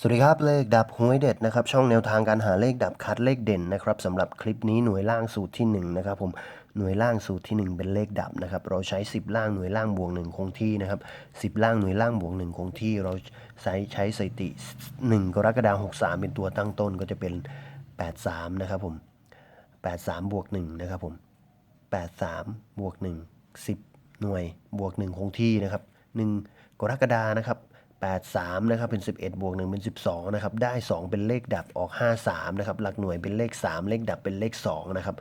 สวัสดีครับ เลขดับหวยเด็ดนะครับช่องแนวทางการหาเลขดับคัดเลขเด่นนะครับสำหรับคลิปนี้หน่วยล่างสูตรที่1นะครับผมหน่วยล่างสูตรที่ 1 เป็นเลขดับนะครับเราใช้ 10 ล่างหน่วยล่างบวก1คงที่นะครับ10 ล่างหน่วยล่างบวก1คงที่ เราใช้ใช้สถิติ 1 กรกฎาคม63 เป็นตัวตั้งต้นก็จะเป็น 83นะครับผม83บวก1นะครับผม83บวก1 10 หน่วยบวก1คงที่นะครับ1กรกฎานะครับ 83นะครับเป็น 11 บวก 1 เป็น 12นะครับได้ 2 เป็นเลขดับออก 53นะครับหลักหน่วยเป็นเลข 3 เลขดับเป็นเลข2นะครับ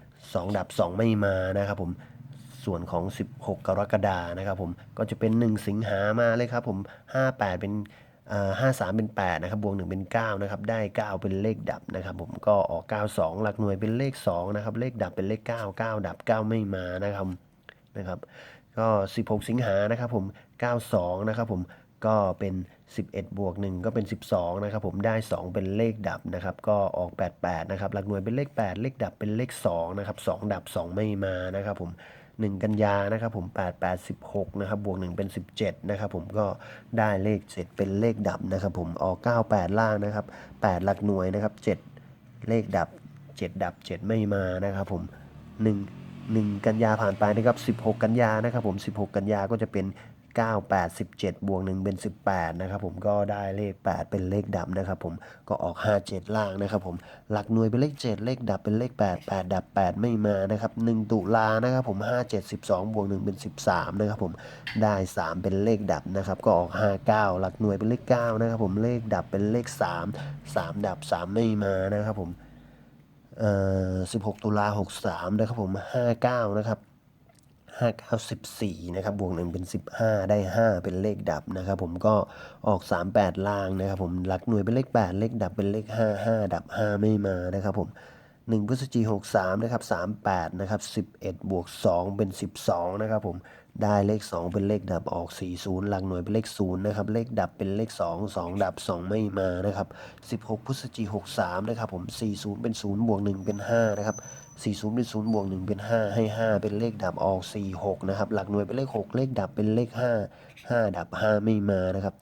2ดับ 2 ไม่มานะครับผมส่วนของ 16 กรกฎานะครับผมก็จะเป็น 1 สิงหามาเลยครับผม58 เป็นห้าสามเป็น8นะครับบวก1เป็น9นะครับได้ 9 เป็นเลขดับนะครับผมก็ออก 92 หลักหน่วยเป็นเลข2นะครับเลขดับเป็นเลข 9 9 ดับ 9 ไม่มานะครับนะครับก็ 16 สิงหานะครับผม 92 นะครับผม ก็เป็น 11 บวก 1 ก็เป็น 12 นะครับผมได้ 2 เป็นเลขดับนะครับ ก็ออก 88 นะครับ หลักหน่วยเป็นเลข 8 เลขดับเป็นเลข 2 นะครับ 2 ดับ 2 ไม่มานะครับผม 1 กันยานะครับผม 8 8 16 นะครับ บวก 1 เป็น 17 นะครับผมก็ได้เลข 7 เป็นเลขดับนะครับผมออก 98 ล่างนะครับ 8 หลักหน่วยนะครับ 7 เลขดับ 7 ดับ 7 ไม่มานะครับผม 1 1 กันยาผ่านไปนะครับ 16 กันยานะครับผม 16 กันยาก็จะเป็น 9 8 17 บวก 1 เป็น 18 นะครับผมก็ได้เลข 8 เป็นเลขดับนะครับผมก็ออก 5 7 ล่างนะครับผมหลักหน่วยเป็นเลข 7 เลขดับเป็นเลข 8 8 ดับ 8 ไม่มานะครับ 1 ตุลานะครับผม 5 7 12 บวก 1 เป็น 13 นะครับผมได้ 3 เป็นเลขดับนะครับก็ออก 5 9 หลักหน่วยเป็นเลข 9 นะครับผมเลขดับเป็นเลข 3 3 ดับ 3 ไม่มานะครับผมเอ่อ16 ตุลา63 นะครับผม 59 นะครับ 59 14 นะครับ บวก 1 เป็น 15 ได้ 5 เป็นเลขดับนะครับ ผมก็ออก 38 ล่างนะครับ ผมหลักหน่วยเป็นเลข 8 เลขดับเป็นเลข 5 5 ดับ 5 ไม่มานะครับผม 1พฤศจิกายน63นะครับ38นะครับ11บวก2เป็น 12นะครับผมได้เลข 2 เป็นเลขดับออก 40 หลักหน่วยเป็นเลข0นะครับเลขดับเป็นเลข 2 2 ดับ 2 ไม่มานะครับ16พฤศจิกายน63นะครับผม40 เป็น 0 บวก 1 เป็น 5 นะครับ 40 เป็น 0 บวก 1 เป็น 5 ให้ 5 เป็นเลขดับออก 46 นะครับ หลักหน่วยเป็นเลข 6 เลขดับเป็นเลข 5 5 ดับ 5 ไม่มานะครับ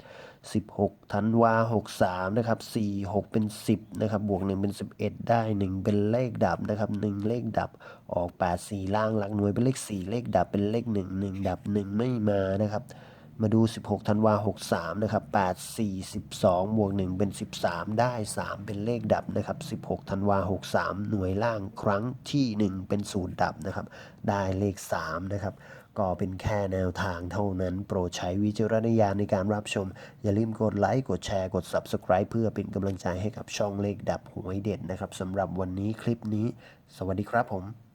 16ธันวา63นะครับ46 เป็น 10นะครับบวก 1 เป็น 11 ได้ 1 เป็นเลขดับนะครับ 1 เลขดับออก 8 4 ล่างหลักหน่วยเป็นเลข 4 เลขดับเป็นเลข 1 1 ดับ 1 ไม่มานะครับ มาดู 16ธันวา63นะครับ8 4 12 บวก 1 เป็น 13 ได้ 3 เป็นเลขดับนะครับ16ธันวา63 หน่วยล่างครั้งที่ 1 เป็นศูนย์ดับนะครับ ได้เลข3นะครับ ก็เป็นแค่แนวทางเท่านั้น โปรดใช้วิจารณญาณในการรับชม อย่าลืมกดไลค์ กดแชร์ กด Subscribe เพื่อเป็นกำลังใจให้กับช่องเลขดับหวยเด็ดนะครับสำหรับวันนี้คลิปนี้ สวัสดีครับผม